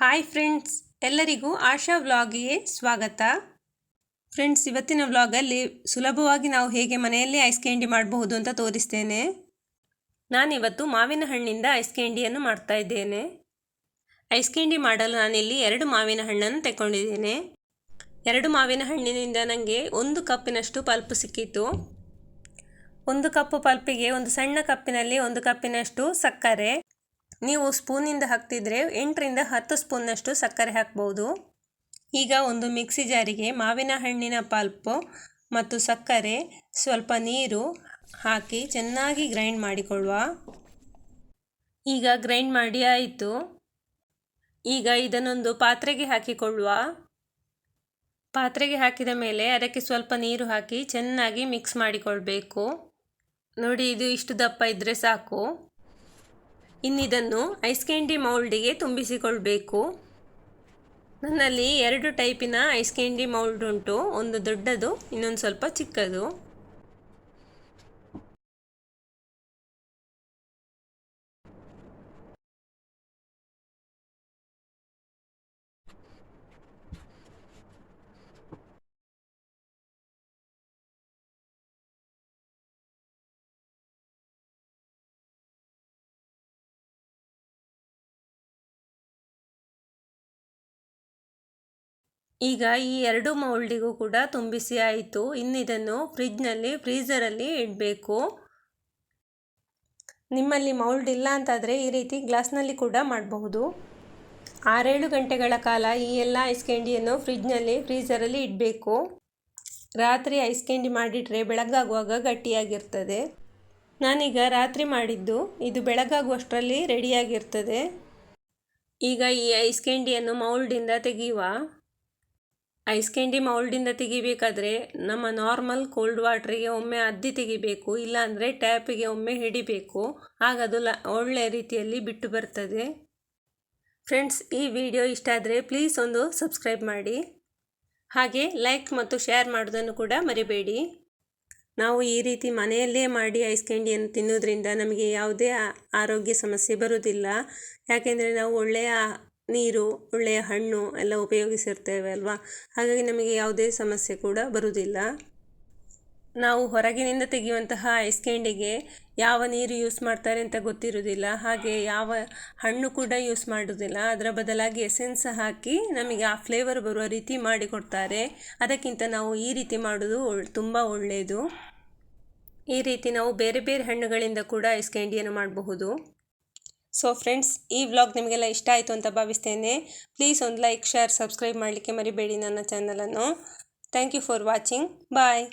Hi friends, ಎಲ್ಲರಿಗೂ ಆಶಾ ವ್ಲಾಗಿಗೆ ಸ್ವಾಗತ. Friends, ಇವತ್ತಿನ ವ್ಲಾಗಲ್ಲಿ ಸುಲಭವಾಗಿ ನಾವು ಹೇಗೆ ಮನೆಯಲ್ಲೇ ಐಸ್ ಕ್ಯಾಂಡಿ ಮಾಡಬಹುದು ಅಂತ ತೋರಿಸ್ತೇನೆ. ನಾನಿವತ್ತು ಮಾವಿನ ಹಣ್ಣಿಂದ ಐಸ್ ಕ್ಯಾಂಡಿಯನ್ನು ಮಾಡ್ತಾ ಇದ್ದೇನೆ. ಐಸ್ ಕ್ಯಾಂಡಿ ಮಾಡಲು ನಾನಿಲ್ಲಿ ಎರಡು ಮಾವಿನ ಹಣ್ಣನ್ನು ತಗೊಂಡಿದ್ದೇನೆ ಎರಡು ಮಾವಿನ ಹಣ್ಣಿನಿಂದ ನನಗೆ ಒಂದು ಕಪ್ಪಿನಷ್ಟು ಪಲ್ಪ್ ಸಿಕ್ಕಿತು ಒಂದು ಕಪ್ಪು ಪಲ್ಪಿಗೆ ಒಂದು ಸಣ್ಣ ಕಪ್ಪಿನಲ್ಲಿ ಒಂದು ಕಪ್ಪಿನಷ್ಟು ಸಕ್ಕರೆ. ನೀವು ಸ್ಪೂನಿಂದ ಹಾಕ್ತಿದ್ರೆ ಎಂಟರಿಂದ ಹತ್ತು ಸ್ಪೂನ್ನಷ್ಟು ಸಕ್ಕರೆ ಹಾಕ್ಬೋದು. ಈಗ ಒಂದು ಮಿಕ್ಸಿ ಜಾರಿಗೆ ಮಾವಿನ ಹಣ್ಣಿನ ಪಲ್ಪು ಮತ್ತು ಸಕ್ಕರೆ, ಸ್ವಲ್ಪ ನೀರು ಹಾಕಿ ಚೆನ್ನಾಗಿ ಗ್ರೈಂಡ್ ಮಾಡಿಕೊಳ್ಳುವ. ಈಗ ಗ್ರೈಂಡ್ ಮಾಡಿ ಆಯಿತು. ಈಗ ಇದನ್ನೊಂದು ಪಾತ್ರೆಗೆ ಹಾಕಿಕೊಳ್ಳುವ. ಪಾತ್ರೆಗೆ ಹಾಕಿದ ಮೇಲೆ ಅದಕ್ಕೆ ಸ್ವಲ್ಪ ನೀರು ಹಾಕಿ ಚೆನ್ನಾಗಿ ಮಿಕ್ಸ್ ಮಾಡಿಕೊಳ್ಬೇಕು. ನೋಡಿ, ಇದು ಇಷ್ಟು ದಪ್ಪ ಇದ್ದರೆ ಸಾಕು. ಇನ್ನಿದನ್ನು ಐಸ್ ಕ್ಯಾಂಡಿ ಮೌಲ್ಡಿಗೆ ತುಂಬಿಸಿಕೊಳ್ಬೇಕು. ನನ್ನಲ್ಲಿ ಎರಡು ಟೈಪಿನ ಐಸ್ ಕ್ಯಾಂಡಿ ಮೌಲ್ಡ್ ಉಂಟು. ಒಂದು ದೊಡ್ಡದು, ಇನ್ನೊಂದು ಸ್ವಲ್ಪ ಚಿಕ್ಕದು. ಈಗ ಈ ಎರಡು ಮೌಲ್ಡಿಗೂ ಕೂಡ ತುಂಬಿಸಿ ಆಯಿತು. ಇನ್ನಿದನ್ನು ಫ್ರಿಜ್ನಲ್ಲಿ ಫ್ರೀಝರಲ್ಲಿ ಇಡಬೇಕು. ನಿಮ್ಮಲ್ಲಿ ಮೌಲ್ಡ್ ಇಲ್ಲ ಅಂತಾದರೆ ಈ ರೀತಿ ಗ್ಲಾಸ್ನಲ್ಲಿ ಕೂಡ ಮಾಡಬಹುದು. ಆರೇಳು ಗಂಟೆಗಳ ಕಾಲ ಈ ಎಲ್ಲ ಐಸ್ ಕ್ಯಾಂಡಿಯನ್ನು ಫ್ರಿಜ್ನಲ್ಲಿ ಫ್ರೀಝರಲ್ಲಿ ಇಡಬೇಕು. ರಾತ್ರಿ ಐಸ್ ಕ್ಯಾಂಡಿ ಮಾಡಿಟ್ರೆ ಬೆಳಗಾಗುವಾಗ ಗಟ್ಟಿಯಾಗಿರ್ತದೆ. ನಾನೀಗ ರಾತ್ರಿ ಮಾಡಿದ್ದು, ಇದು ಬೆಳಗಾಗುವಷ್ಟರಲ್ಲಿ ರೆಡಿಯಾಗಿರ್ತದೆ. ಈಗ ಈ ಐಸ್ ಕ್ಯಾಂಡಿಯನ್ನು ಮೌಲ್ಡಿಂದ ತೆಗೆಯುವ. ಐಸ್ ಕ್ಯಾಂಡಿ ಮೌಲ್ಡಿಂದ ತೆಗಿಬೇಕಾದ್ರೆ ನಮ್ಮ ನಾರ್ಮಲ್ ಕೋಲ್ಡ್ ವಾಟ್ರಿಗೆ ಒಮ್ಮೆ ಅದ್ದಿ ತೆಗಿಬೇಕು, ಇಲ್ಲಾಂದರೆ ಟ್ಯಾಪಿಗೆ ಒಮ್ಮೆ ಹಿಡಿಬೇಕು. ಆಗ ಅದು ಲ ಒಳ್ಳೆಯ ರೀತಿಯಲ್ಲಿ ಬಿಟ್ಟು ಬರ್ತದೆ. ಫ್ರೆಂಡ್ಸ್ ಈ ವಿಡಿಯೋ ಇಷ್ಟ ಆದರೆ ಪ್ಲೀಸ್ ಒಂದು ಸಬ್ಸ್ಕ್ರೈಬ್ ಮಾಡಿ. ಹಾಗೆ ಲೈಕ್ ಮತ್ತು ಶೇರ್ ಮಾಡೋದನ್ನು ಕೂಡ ಮರಿಬೇಡಿ. ನಾವು ಈ ರೀತಿ ಮನೆಯಲ್ಲೇ ಮಾಡಿ ಐಸ್ ಕ್ಯಾಂಡಿಯನ್ನು ತಿನ್ನೋದ್ರಿಂದ ನಮಗೆ ಯಾವುದೇ ಆರೋಗ್ಯ ಸಮಸ್ಯೆ ಬರುವುದಿಲ್ಲ. ಯಾಕೆಂದರೆ ನಾವು ಒಳ್ಳೆಯ ನೀರು, ಒಳ್ಳೆಯ ಹಣ್ಣು ಎಲ್ಲ ಉಪಯೋಗಿಸಿರ್ತೇವೆ ಅಲ್ವಾ? ಹಾಗಾಗಿ ನಮಗೆ ಯಾವುದೇ ಸಮಸ್ಯೆ ಕೂಡ ಬರುವುದಿಲ್ಲ. ನಾವು ಹೊರಗಿನಿಂದ ತೆಗೆಯುವಂತಹ ಐಸ್ ಕ್ಯಾಂಡಿಗೆ ಯಾವ ನೀರು ಯೂಸ್ ಮಾಡ್ತಾರೆ ಅಂತ ಗೊತ್ತಿರುವುದಿಲ್ಲ. ಹಾಗೆ ಯಾವ ಹಣ್ಣು ಕೂಡ ಯೂಸ್ ಮಾಡುವುದಿಲ್ಲ. ಅದರ ಬದಲಾಗಿ ಎಸೆನ್ಸ್ ಹಾಕಿ ನಮಗೆ ಆ ಫ್ಲೇವರ್ ಬರುವ ರೀತಿ ಮಾಡಿಕೊಡ್ತಾರೆ ಅದಕ್ಕಿಂತ ನಾವು ಈ ರೀತಿ ಮಾಡೋದು ತುಂಬ ಒಳ್ಳೆಯದು. ಈ ರೀತಿ ನಾವು ಬೇರೆ ಬೇರೆ ಹಣ್ಣುಗಳಿಂದ ಕೂಡ ಐಸ್ ಕ್ಯಾಂಡಿಯನ್ನು ಮಾಡಬಹುದು. ಸೊ ಫ್ರೆಂಡ್ಸ್ ಈ ವ್ಲಾಗ್ ನಿಮಗೆಲ್ಲ ಇಷ್ಟ ಆಯಿತು ಅಂತ ಭಾವಿಸ್ತೇನೆ. ಪ್ಲೀಸ್ ಒಂದು ಲೈಕ್ ಶೇರ್ ಸಬ್ಸ್ಕ್ರೈಬ್ ಮಾಡಲಿಕ್ಕೆ ಮರಿಬೇಡಿ ನನ್ನ ಚಾನಲನ್ನು thank you for watching bye